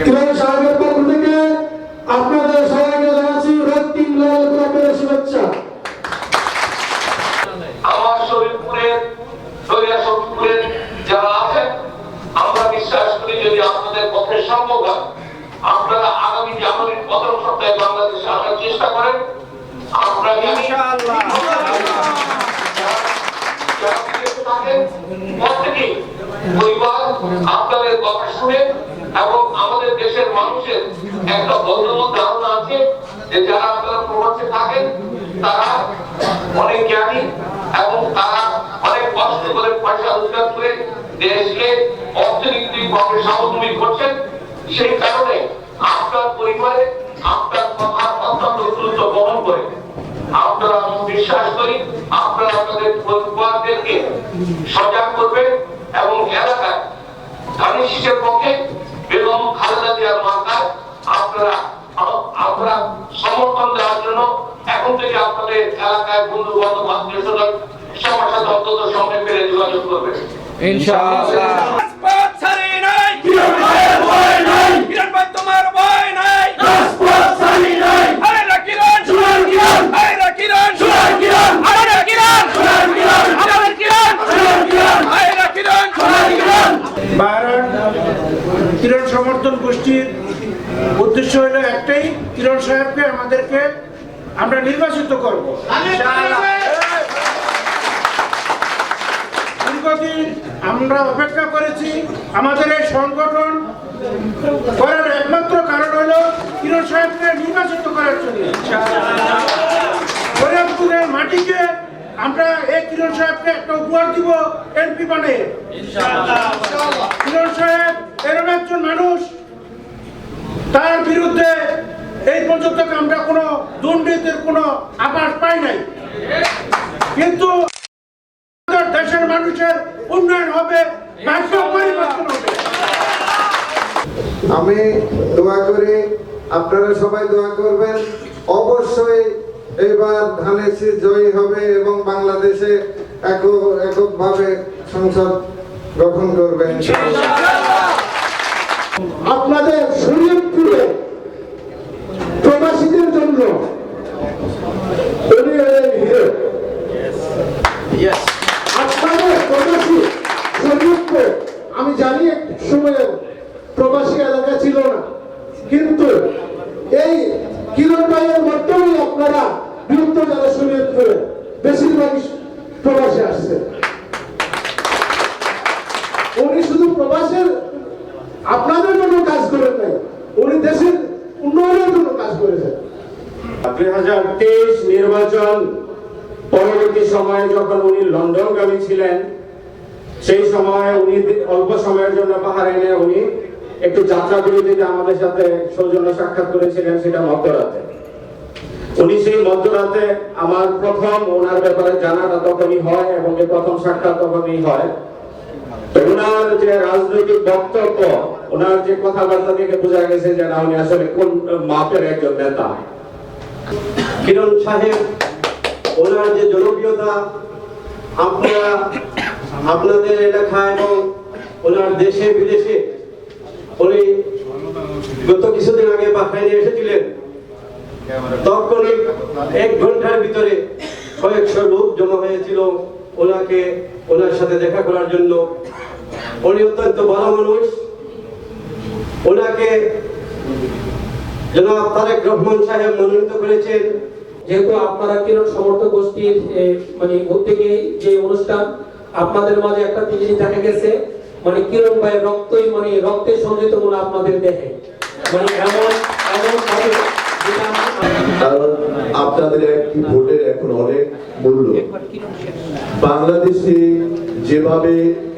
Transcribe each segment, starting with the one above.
কিরণ সাহেবের পক্ষ থেকে আপনাদের সবাইকে জানাচ্ছি রক্তিম লাল গোলাপের শুভেচ্ছা আমার শরীরপুরের দরিয়া শরীরপুরের যারা আছেন আমরা বিশ্বাস করি যদি আপনাদের পক্ষে সম্ভব হয় আপনারা আগামী জানুয়ারি প্রথম সপ্তাহে বাংলাদেশে আসার চেষ্টা করেন আমরা প্রত্যেকেই পরিবার আপনাদের কথা শুনে এবং আমাদের দেশের মানুষের একটা বদ্ধমূল ধারণা আছে যে যারা আপনারা প্রবাসে থাকেন, তারা অনেক জ্ঞানী এবং তারা অনেক কষ্ট করে পয়সা রোজগার করে দেশকে অর্থনৈতিকভাবে স্বাবলম্বী করছেন। সেই কারণে আপনার পরিবারে আপনার কথা অত্যন্ত গুরুত্ব বহন করে। আপনারা বিশ্বাস করি আপনারা আপনাদের পরিবারদেরকে সজাগ করবেন এবং এলাকায় ধানের শীষের পক্ষে বেগম খালেদা জিয়ার মাথায় আপনারা আমরা সমর্থন দেওয়ার জন্য এখন থেকে আপনাদের এলাকায় বন্ধু বান্ধব আত্মীয় স্বজন সবার সাথে অন্তত সময় পেলে যোগাযোগ করবেন রাজপথ ছাড়ি নাই। কিরণ ভাইয়ের ভয় নাই। কিরণ ভাই তোমার ভয় নাই রাজপথ ছাড়ি নাই আরে না কিরণ সোনার কিরণ আরে না কিরণ সোনার কিরণ আরে না কিরণ সোনার কিরণ আমাদের কিরণ সোনার কিরণ আরে না কিরণ সোনার কিরণ বাহারান কিরণ সমর্থন গোষ্ঠীর উদ্দেশ্য হলো একটাই কিরণ সাহেবকে আমাদেরকে আমরা নির্বাচিত করব। দীর্ঘদিন আমরা অপেক্ষা করেছি আমাদের এই সংগঠন করার একমাত্র কারণ হলো কিরণ সাহেবকে নির্বাচিত করার জন্য। ফরিদপুরের মাটিকে আমরা এই কিরণ সাহেবকে একটা উপহার দিব এমপি বানিয়ে কিরণ সাহেব এরকম একজন মানুষ তার বিরুদ্ধে এই পর্যন্ত আমরা কোনো দুর্নীতির কোনো আভাস পাই নাই। কিন্তু দেশের মানুষের উন্নয়ন হবে পরিবর্তন হবে। আমি দোয়া করি আপনারা সবাই দোয়া করবেন। অবশ্যই এবার ধানের শীষ জয়ী হবে এবং বাংলাদেশে একক এককভাবে সংসদ গঠন করবেন। আপনাদের শরীয়তপুরে প্রবাসীদের জন্য উনি হলেন হিরো আপনাদের প্রবাসী শরীয়তপুর আমি জানি এক সময়ে প্রবাসী এলাকা ছিল না কিন্তু এই কিরণ ভাইয়ের মাধ্যমেই আপনারা বৃত্ত যারা শরীয়তপুরে বেশিরভাগই প্রবাসী আসছে উনি শুধু প্রবাসের আপনাদের জন্য কাজ করেন নাই উনি দেশের উন্নয়নের জন্য কাজ করেছেন দুই হাজার তেইশ নির্বাচন পরবর্তী সময়ে যখন উনি লন্ডনগামী ছিলেন, সেই সময় উনি অল্প সময়ের জন্য বাহারাইনে উনি একটু যাত্রা বিরতিতে আমাদের সাথে সৌজন্য সাক্ষাৎ করেছিলেন সেটা মধ্যরাতে। উনি সেই মধ্যরাতে আমার প্রথম ওনার ব্যাপারে জানাটা তখনই হয় এবং এই প্রথম সাক্ষাৎ তখনই হয়। ওনার যে রাজনৈতিক বক্তব্য ওনার যে কথাবার্তা থেকে বোঝা গেছে যে না, উনি আসলে কোন মাপের একজন নেতা। কিরণ সাহেব ওনার যে জনপ্রিয়তা আপনারা আপনাদের এলাকায় এবং ওনার দেশে, বিদেশে উনি গত কিছুদিন আগে বাহরাইনে এসেছিলেন। তখনই এক ঘণ্টার ভিতরে কয়েকশো লোক জমা হয়েছিল ওনাকে, ওনার সাথে দেখা করার জন্য। উনি অত্যন্ত ভালো মানুষ। ওনাকে জনাব তারেক রহমান সাহেব মনোনীত করেছেন। যেহেতু আপনারা কিরণ সমর্থক গোষ্ঠীর মানে উদ্যোগে যে অনুষ্ঠান, আপনাদের মাঝে একটা জিনিস দেখা গেছে। মানে কিরণ ভাইয়ের রক্তই মানে রক্তের সঞ্চিত মনে আপনাদের দেহে। মানে এমন এমন আপনাদের একটি ভোটের এখন অনেক মূল্য। বাংলাদেশে যেভাবে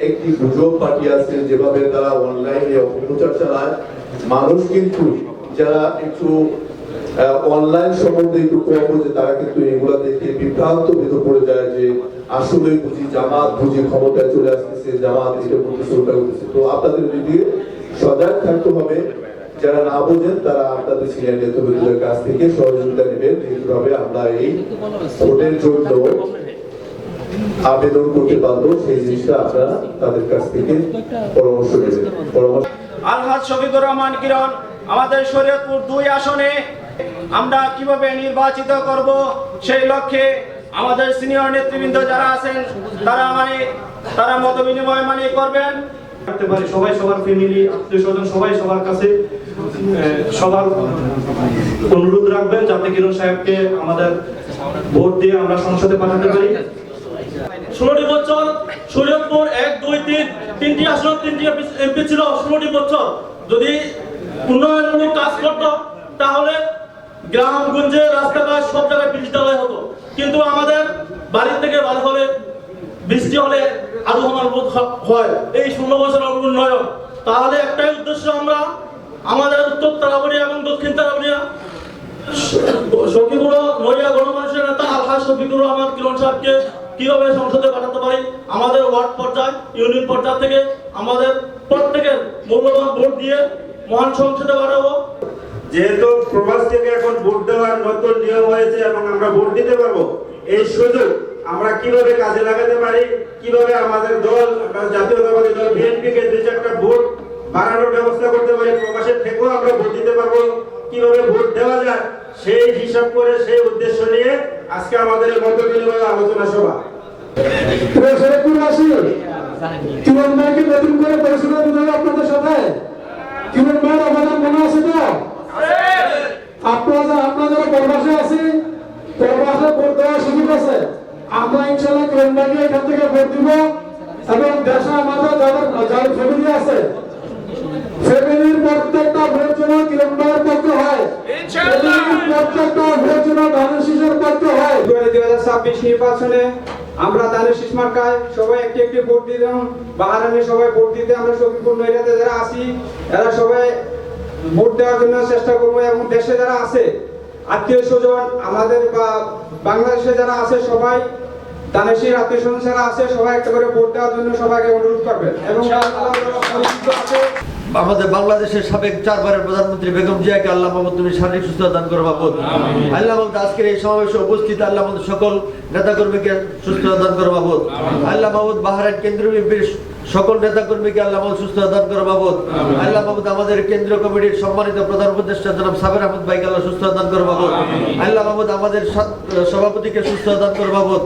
একটি গুজব পার্টি আছে, যেভাবে তারা অনলাইনে অপপ্রচার চালায়, মানুষ কিন্তু যারা একটু অনলাইন সম্বন্ধে একটু কম বোঝে তারা কিন্তু এগুলা দেখে বিভ্রান্ত ভেতর পড়ে যায় যে আসলে বুঝি জামাত, বুঝি ক্ষমতায় চলে আসতেছে, জামাত এটা করতে শুরুটা করতেছে তো আপনাদের দিকে সজাগ থাকতে হবে। যারা না বোঝেন, তারা আপনাদের সিনিয়র নেতৃবৃন্দের কাছ থেকে সহযোগিতা নেবেন। এইভাবে আমরা এই ভোটের জন্য আবেদন করতে পারব, সেই জিনিসটা আপনারা তাদের কাছ থেকে পরামর্শ নেবেন। পরামর্শ আলহাজ শফিকুর রহমান কিরণ, আমাদের শরীয়তপুর দুই আসনে আমরা কীভাবে নির্বাচিত করব সেই লক্ষ্যে আমাদের সিনিয়র নেতৃবৃন্দ যারা আছেন তারা মানে তারা মত বিনিময় মানে করবেন। রাখতে পারি সবাই সবার ফ্যামিলি আত্মীয় স্বজন সবাই সবার কাছে সবার অনুরোধ রাখবেন যাতে কিরণ সাহেবকে আমাদের ভোট দিয়ে আমরা সংসদে পাঠাতে পারি। ষোলোটি বছর শরীয়তপুর এক দুই তিন তিনটি আসন তিনটি এমপি ছিল ষোলোটি বছর যদি উন্নয়নমূলক কাজ করতো তাহলে গ্রাম গঞ্জে রাস্তাঘাট সব জায়গায় দেওয়া হতো। কিন্তু আমাদের বাড়ি থেকে বাড়ি হলে বৃষ্টি হলে আরও আমার বোধ হয়। এই শূন্য বছর উন্নয়ন। তাহলে একটাই উদ্দেশ্য আমরা, আমাদের উত্তর তারাবাড়িয়া এবং দক্ষিণ তারাবড়িয়া। সখীপুর মরিয়া গণমানুষের নেতা আলহাজ শফিকুর রহমান কিরণ সাহেবকে কীভাবে সংসদে পাঠাতে পারি? আমাদের ওয়ার্ড পর্যায়, ইউনিয়ন পর্যায় থেকে আমাদের প্রত্যেকের মূল্যবান ভোট দিয়ে মহান সংসদে পাঠাবো। যেহেতু প্রবাস থেকে এখন ভোট দেওয়ার নতুন নিয়ম হয়েছে এবং আমরা ভোট দিতে পারব, এই সুযোগ আমরা কীভাবে কাজে লাগাতে পারি? কীভাবে আমাদের দল জাতীয়তাবাদী দল বিএনপি কে দুই চারটা ভোট বাড়ানোর ব্যবস্থা করতে পারি? প্রবাসের থেকেও আমরা ভোট দিতে পারব। কীভাবে ভোট দেওয়া যায়? সেই হিসাব করে, সেই উদ্দেশ্য নিয়ে আজকে আমাদের এই মত বিনিময় আলোচনা সভা। কিরণ ভাইকে নতুন করে হবে আপনাদের সাথে কিরণ ভাইয়ের অবদান মনে আছে তো আপনারা আপনাদের পরবাসে আছি পরবাসে ভোট দেওয়ার সুযোগ আছে। আমরা ইনশাল্লাহ ভাইকে এখান থেকে ভোট দিব এবং দেশে আমাদের যাদের যাদের ফ্যামিলি আছে ফ্যামিলির প্রত্যেকটা ভোট যেন কিরণ পক্ষে হয়। প্রত্যেকটা ভোট যেন ধানের শিশুর পক্ষে হয়। দুই হাজার ছাব্বিশ নির্বাচনে আমরা শীষ মার্কায় সবাই একটি একটি ভোট দিলাম বাহারানে সবাই ভোট দিতে আমরা নৈরাতে যারা আছি এরা সবাই ভোট দেওয়ার জন্য চেষ্টা করব এবং দেশে যারা আছে আত্মীয় স্বজন আমাদের বা বাংলাদেশে যারা আছে সবাই দানেশীর আত্মীয় স্বজন যারা আছে সবাই একটা করে ভোট দেওয়ার জন্য সবাইকে অনুরোধ করবেন। এবং আছে। আমাদের বাংলাদেশের সাবেক চারবারের প্রধানমন্ত্রী বেগম জিয়াকে আল্লাহ মোহাম্মদ তুমি শারীরিক সুস্থতা দান করো বাবদ। আল্লাহ মোহাম্মদ আজকের এই সমাবেশে উপস্থিত আল্লাহ মোহাম্মদ সকল নেতাকর্মীকে সুস্থতা দান করো বাবদ। আল্লাহ মোহাম্মদ বাহারাইন কেন্দ্রীয় বিএনপির সকল নেতাকর্মীকে আল্লাহ মোহাম্মদ সুস্থতা দান করো বাবদ। আল্লাহ মোহাম্মদ আমাদের কেন্দ্রীয় কমিটির সম্মানিত প্রধান উপদেষ্টা জনাব সাবের আহমদ ভাইকে আল্লাহ সুস্থতা দান করো বাবদ। আল্লাহ মোহাম্মদ আমাদের সভাপতিকে সুস্থতা দান করো বাবদ।